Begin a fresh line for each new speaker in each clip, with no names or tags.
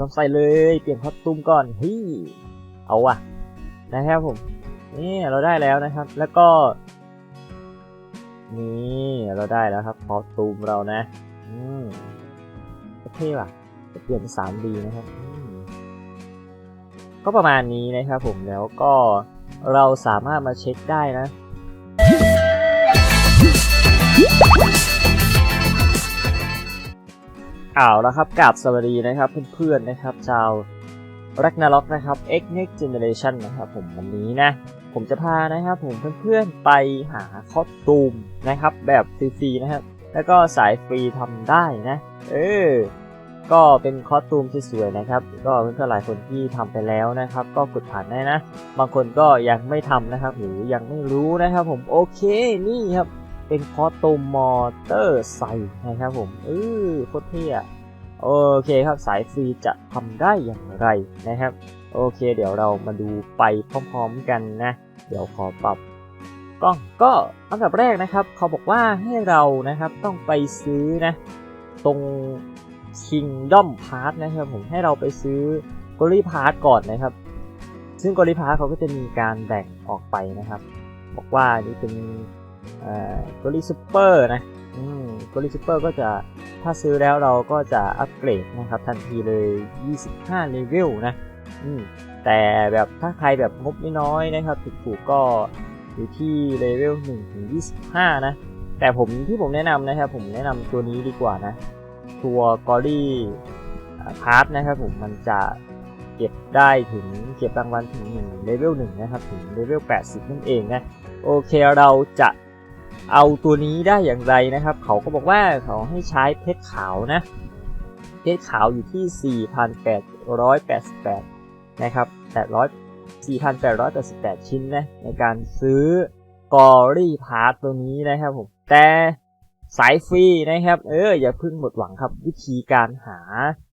ต้องใส่เลย เปลี่ยนคอสตูมก่อนเฮ้ยเอาว่ะนะครับผม นี่เราได้แล้วนะครับ แล้วก็ นี่เราได้แล้วครับคอสตูมเรานะ อืมเท่ว่ะจะเปลี่ยนเป็น 3D นะครับก็ประมาณนี้นะครับผมแล้วก็เราสามารถมาเช็คได้นะ อาแล้วครับกาบสวัสดีนะครับเพื่อนๆนะครับชาว Ragnarok นะครับ X Next Generation นะครับผมวันนี้นะผมจะพานะครับผมเพื่อนๆไปหาคอสตูมนะครับแบบฟรีๆนะครับแล้วก็สายฟรีทำได้นะ เออ ก็เป็นคอสตูมที่สวยนะครับ ก็เพื่อนๆหลายคนที่ทำไปแล้วนะครับ ก็กดผ่านได้นะ บางคนก็ยังไม่ทำนะครับ หรือยังไม่รู้นะครับ ผมโอเคนี่ครับเป็นคอสตูมมอเตอร์ใส่นะครับผมเออโคตรเท่ โอเคครับสายฟรีจะทำได้อย่างไรนะครับ โอเคเดี๋ยวเรามาดูไปพร้อมๆกันนะ เดี๋ยวขอปรับกล้องก็อันดับแรกนะครับ เขาบอกว่าให้เรานะครับต้องไปซื้อนะตรง Kingdom Pass นะครับผมให้เราไปซื้อ g o r y Pass ก่อนนะครับ ซึ่ง g o r y Pass เขาก็จะมีการแบ่งออกไปนะครับ บอกว่านี่เป็น g o r y Super นะ g o r y Super ก็จะ ถ้าซื้อแล้วเราก็จะอัปเกรดนะครับทันทีเลย 25เลเวลนะอืมแต่แบบถ้าใครแบบงบไม่น้อยนะครับถูกๆก็อยู่ที่เลเวล1ถึง25 นะ แต่ผมที่ผมแนะนำนะครับ ผมแนะนำตัวนี้ดีกว่านะ ตัวกอรี่พาร์ทนะครับผมมันจะเก็บได้ถึงเก็บรางวัลถึง1เลเวล1นะครับ ถึงเลเวล80 นั่นเองนะ โอเคเราจะ เอาตัวนี้ได้อย่างไรนะครับ เขาก็บอกว่าเขาให้ใช้เพชรขาวนะเพชรขาวอยู่ที่ 4,888 นะครับ 800 4,888 ชิ้นนะในการซื้อกอรี่พาร์ทตัวนี้นะครับผม แต่สายฟรีนะครับ เอออย่าเพิ่งหมดหวังครับวิธีการหา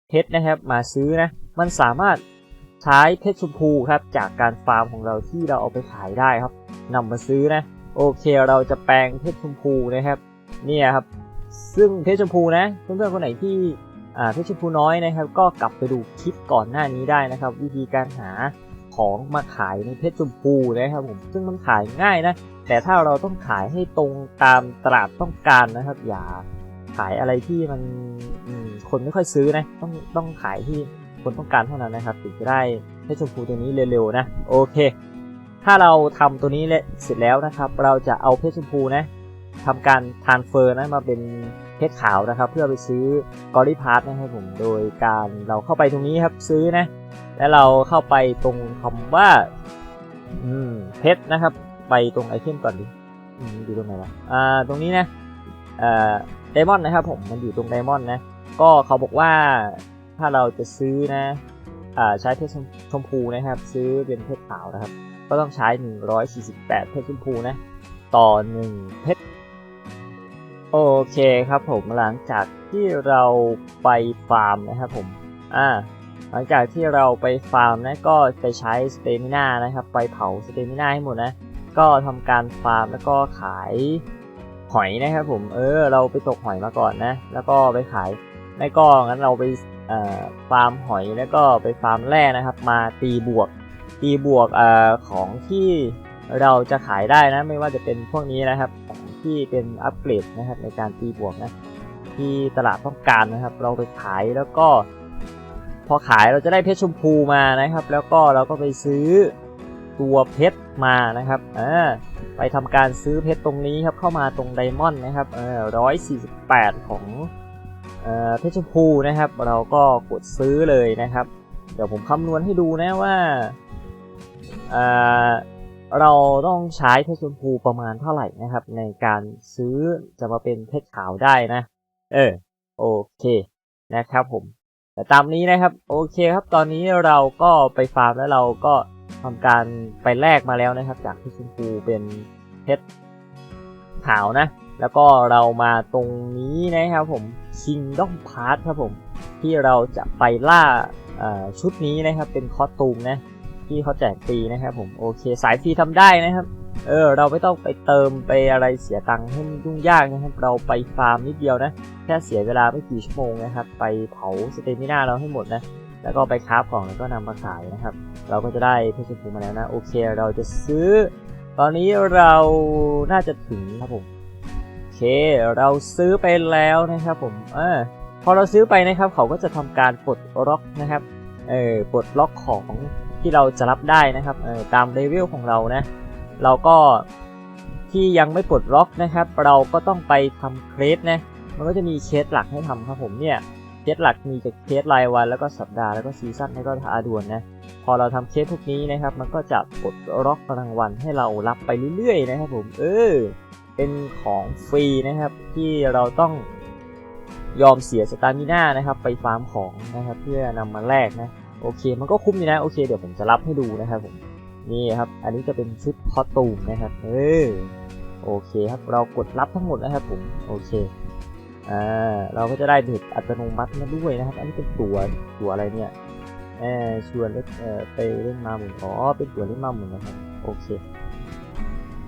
เพชรนะครับมาซื้อนะ มันสามารถใช้เพชรชมพูครับจากการฟาร์มของเราที่เราเอาไปขายได้ครับนำมาซื้อนะ โอเคเราจะแปลงเพชรชมพูนะครับเนี่ยครับ ซึ่งเพชรชมพูนะเพื่อนๆคนไหนที่อ่าเพชรชมพูน้อยนะครับ ก็กลับไปดูคลิปก่อนหน้านี้ได้นะครับ วิธีการหาของมาขายในเพชรชมพูนะครับผมซึ่งมันขายง่ายนะแต่ถ้าเราต้องขายให้ตรงตามตลาดต้องการนะครับ อย่าขายอะไรที่มันคนไม่ค่อยซื้อนะต้องต้องขายที่คนต้องการเท่านั้นนะครับถึงจะได้เพชรชมพูตัวนี้เร็วๆนะโอเค ถ้าเราทำตัวนี้เสร็จแล้วนะครับ เราจะเอาเพชรชมพูนะทำการทานเฟอร์นะมาเป็นเพชรขาวนะครับ เพื่อไปซื้อกอรี่พาร์ทนะครับผมโดยการเราเข้าไปตรงนี้ครับซื้อนะแล้วเราเข้าไปตรงคำว่าอืมเพชรนะครับ ไปตรงไอเทมก่อนดิอยู่ตรงไหนวะอ่าตรงนี้นะอ่าไดมอนด์นะครับผมมันอยู่ตรงไดมอนด์นะ ก็เขาบอกว่าถ้าเราจะซื้อนะ ใช้เพชรชมพูนะครับ ซื้อเป็นเพชรขาวนะครับ ก็ต้องใช้ 148 เพชรชมพูนะ ต่อ 1 เพชร โอเคครับผมหลังจากที่เราไปฟาร์มนะครับผม อ่า หลังจากที่เราไปฟาร์มนะก็ไปใช้สเตมิน่านะครับ ไปเผาสเตมิน่าให้หมดนะ ก็ทำการฟาร์มแล้วก็ขายหอยนะครับผม เออ เราไปตกหอยมาก่อนนะ แล้วก็ไปขายไม่ก็งั้นเราไป ฟาร์มหอยแล้วก็ไปฟาร์มแร่นะครับ มาตีบวก ตีบวกอของที่เราจะขายได้นะไม่ว่าจะเป็นพวกนี้นะครับของที่เป็นอัปเกรดนะครับในการตีบวกนะที่ตลาดต้องการนะครับ เราไปขายแล้วก็ พอขายเราจะได้เพชรชมพูมานะครับ แล้วก็เราก็ไปซื้อตัวเพชรมานะครับอ่าไปทำการซื้อเพชรตรงนี้ครับเข้ามาตรงไดมอนด์นะครับเออร้อยสี่สิบแปดของ เพชรชมพูนะครับ เราก็กดซื้อเลยนะครับ เดี๋ยวผมคำนวณให้ดูนะว่าเเราต้องใช้เพชรชมพูประมาณเท่าไหร่นะครับ ในการซื้อจะมาเป็นเพชรขาวได้นะ เออโอเคนะครับผมแต่ตามนี้นะครับโอเคครับ ตอนนี้เราก็ไปฟาร์มแล้วเราก็ทำการไปแลกมาแล้วนะครับ จากเพชรชมพูเป็นเพชรขาวนะ แล้วก็เรามาตรงนี้นะครับผม Kingdom Pass ครับผม ที่เราจะไปล่าชุดนี้นะครับ เป็นคอสตูมนะ ที่เขาแจกฟรีนะครับผมโอเคสายฟรีทำได้นะครับ เออ เราไม่ต้องไปเติมไปอะไรเสียตังค์ให้มันยุ่งยากนะครับ เราไปฟาร์มนิดเดียวนะ แค่เสียเวลาไม่กี่ชั่วโมงนะครับ ไปเผาสเตมิน่าเราให้หมดนะแล้วก็ไปคราฟของแล้วก็นำมาขายนะครับ เราก็จะได้เพชรชมพูมาแล้วนะ โอเค เราจะซื้อ ตอนนี้เราน่าจะถึงครับผม เค เราซื้อไปแล้วนะครับผมเออพอเราซื้อไปนะครับ เขาก็จะทำการปลดล็อกนะครับเออปลดล็อกของที่เราจะรับได้นะครับเออตามเลเวลของเรานะเราก็ที่ยังไม่ปลดล็อกนะครับ เราก็ต้องไปทำเคสนะมันก็จะมีเคสหลักให้ทำครับผมเนี่ยเคสหลักมีจากเคสรายวันแล้วก็สัปดาห์แล้วก็ซีซั่นแล้วก็ท้าด่วนนะพอเราทำเคสพวกนี้นะครับ มันก็จะปลดล็อกรางวัลให้เรารับไปเรื่อยๆนะครับผม เออ เป็นของฟรีนะครับ ที่เราต้องยอมเสียสตามิน่านะครับ ไปฟาร์มของนะครับ เพื่อนำมาแลกนะ โอเค มันก็คุ้มอยู่นะ โอเค เดี๋ยวผมจะรับให้ดูนะครับผม นี่ครับ อันนี้จะเป็นชุดคอตูมนะครับ เออ โอเคครับ เรากดรับทั้งหมดนะครับผม โอเค อ่า เราก็จะได้เด็ดอัตโนมัติมาด้วยนะครับ อันนี้เป็นตัว ตัวอะไรเนี่ยเออชวนเล่นเออไปเล่นมาหมุนอ๋อ เป็นตัวเล่นมาหมุนนะครับ โอเค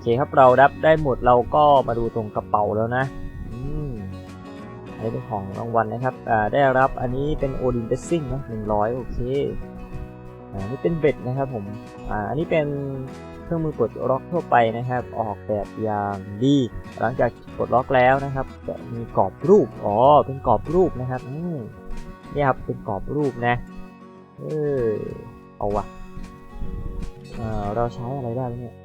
เคครับเรารับได้หมดเราก็มาดูตรงกระเป๋าแล้วนะอันนี้เป็นของรางวัลนะครับอ่าได้รับอันนี้เป็นโอดินเดซซิ่งนะหนึ่งร้อยโอเคอ่านี่เป็นเบ็ดนะครับผมอ่าอันนี้เป็นเครื่องมือกดล็อกทั่วไปนะครับ ออกแบบอย่างดี หลังจากกดล็อกแล้วนะครับจะมีกรอบรูปอ๋อเป็นกรอบรูปนะครับอืมนี่ครับเป็นกรอบรูปนะเออเอาวะเออเราใช้อะไรได้เนี่ย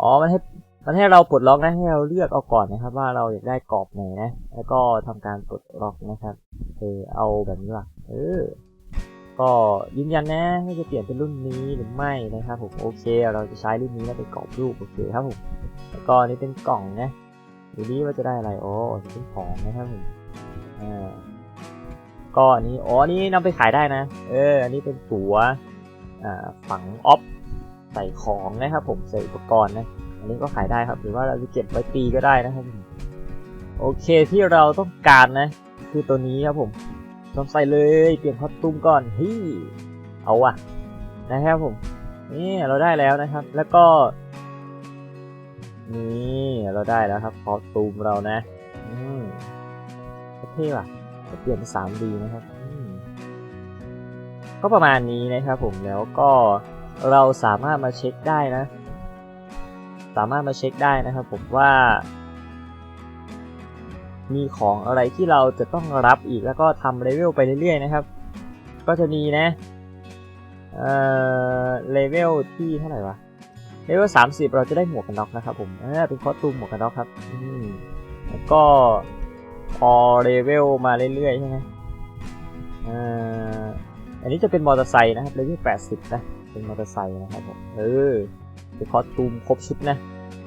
อ๋อ มันให้ มันให้เราปลดล็อกนะ ให้เราเลือกเอาก่อนนะครับ ว่าเราอยากได้กรอบไหนนะ แล้วก็ทำการปลดล็อกนะครับเออเอาแบบนี้ว่ะเออ ก็ยืนยันนะว่าจะเปลี่ยนเป็นรุ่นนี้หรือไม่นะครับผม โอเค เราจะใช้รุ่นนี้แล้วเป็นกรอบรูป โอเคครับผม แล้วก็อันนี้เป็นกล่องนะดูนี้ว่าจะได้อะไรโอ้เป็นของนะครับผม อ่าก็อันนี้ อ๋ออันนี้นำไปขายได้นะ เออ อันนี้เป็นตั๋วอ่า ฝังออฟ ใส่ของนะครับผมใส่อุปกรณ์นะอันนี้ก็ขายได้ครับ หรือว่าเราจะเก็บไว้ตีก็ได้นะครับผมโอเคที่เราต้องการนะ คือตัวนี้ครับผมลองใส่เลยเปลี่ยนคอสตูมก่อนเฮ้ยเอาว่ะนะครับผมนี่เราได้แล้วนะครับ แล้วก็นี่เราได้แล้วครับคอสตูมเรานะ อืมเท่ว่ะจะเปลี่ยนเป็น 3D นะครับก็ประมาณนี้นะครับผมแล้วก็ เราสามารถมาเช็คได้นะ สามารถมาเช็คได้นะครับผมว่า มีของอะไรที่เราจะต้องรับอีกแล้วก็ทำเลเวลไปเรื่อยๆนะครับ ก็จะมีนะ เอ่อ เลเวลที่เท่าไหร่วะ เลเวล30เราจะได้หมวกกันน็อกนะครับผมเอ่าเป็นคอสตูมหมวกกันน็อกครับอืมแล้วก็พอเลเวลมาเรื่อยๆใช่ไหมอ่าอันนี้จะเป็นมอเตอร์ไซค์นะครับเลเวล80นะ เป็นมอเตอร์ไซค์นะครับผม เออเป็นคอสตูมครบชุดนะ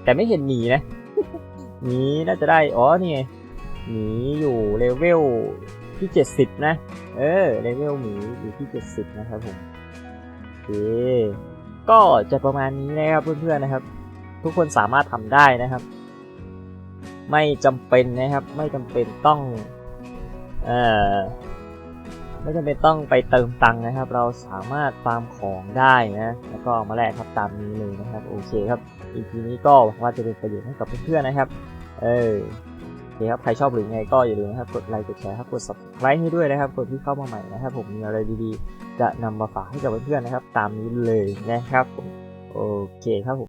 แต่ไม่เห็นหมีนะหมีน่าจะได้ อ๋อนี่ไงหมีอยู่เลเวลที่70นะ เออ เลเวลหมีอยู่ที่70นะครับผมโอเคก็จะประมาณนี้นะครับเพื่อนๆนะครับ ทุกคนสามารถทำได้นะครับ ไม่จำเป็นนะครับ ไม่จำเป็นต้อง เอ่อ ไม่จำเป็นต้องไปเติมตังค์นะครับ เราสามารถฟาร์มของได้นะ แล้วก็มาแลกครับตามนี้เลยนะครับ โอเคครับ อีพีนี้ก็หวังว่าจะเป็นประโยชน์ให้กับเพื่อนๆนะครับ เออโอเคครับ ใครชอบหรือไงก็อย่าลืมนะครับกดไลค์ กดแชร์ครับ กด subscribe ให้ด้วยนะครับ กดที่เข้ามาใหม่นะครับ ผมมีอะไรดีๆ จะนำมาฝากให้กับเพื่อนๆนะครับ ตามนี้เลยนะครับผมโอเคครับผม